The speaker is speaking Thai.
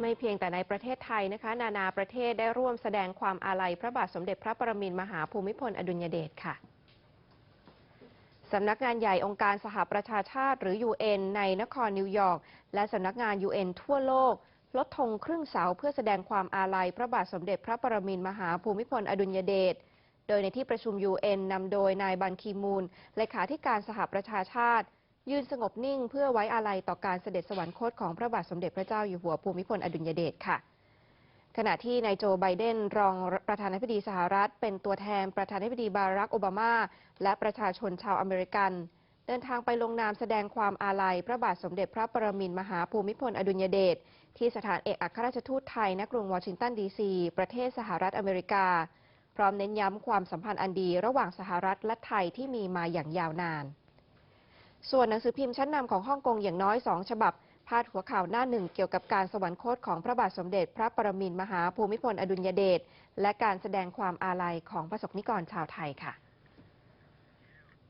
ไม่เพียงแต่ในประเทศไทยนะคะ นานาประเทศได้ร่วมแสดงความอาลัยพระบาทสมเด็จพระปรมินทรมหาภูมิพลอดุลยเดชค่ะสำนักงานใหญ่องค์การสหประชาชาติหรือ UN ในนครนิวยอร์กและสำนักงาน UN ทั่วโลก ลดธงครึ่งเสาเพื่อแสดงความอาลัยพระบาทสมเด็จพระปรมินทรมหาภูมิพลอดุลยเดชโดยในที่ประชุม UN นำโดยนายบันคีมูลเลขาธิการสหประชาชาติ ยืนสงบนิ่งเพื่อไว้อาลัยต่อการเสด็จสวรรคตของพระบาทสมเด็จพระเจ้าอยู่หัวภูมิพลอดุลยเดชค่ะ ขณะที่นายโจไบเดนรองประธานาธิบดีสหรัฐ เป็นตัวแทนประธานาธิบดีบารักโอบามา และประชาชนชาวอเมริกัน เดินทางไปลงนามแสดงความอาลัย พระบาทสมเด็จพระปรมินทรมหาภูมิพลอดุลยเดชที่สถานเอกอัครราชทูตไทยณกรุงวอชิงตันดีซีประเทศสหรัฐอเมริกา พร้อมเน้นย้ำความสัมพันธ์อันดีระหว่างสหรัฐและไทยที่มีมาอย่างยาวนาน ส่วนหนังสือพิมพ์ชั้นนำของฮ่องกงอย่างน้อยสองฉบับ พาดหัวข่าวหน้าหนึ่งเกี่ยวกับการสวรรคตของพระบาทสมเด็จ พระปรมินทรมหาภูมิพลอดุลยเดชและการแสดงความอาลัยของประสบนิกรชาวไทยค่ะ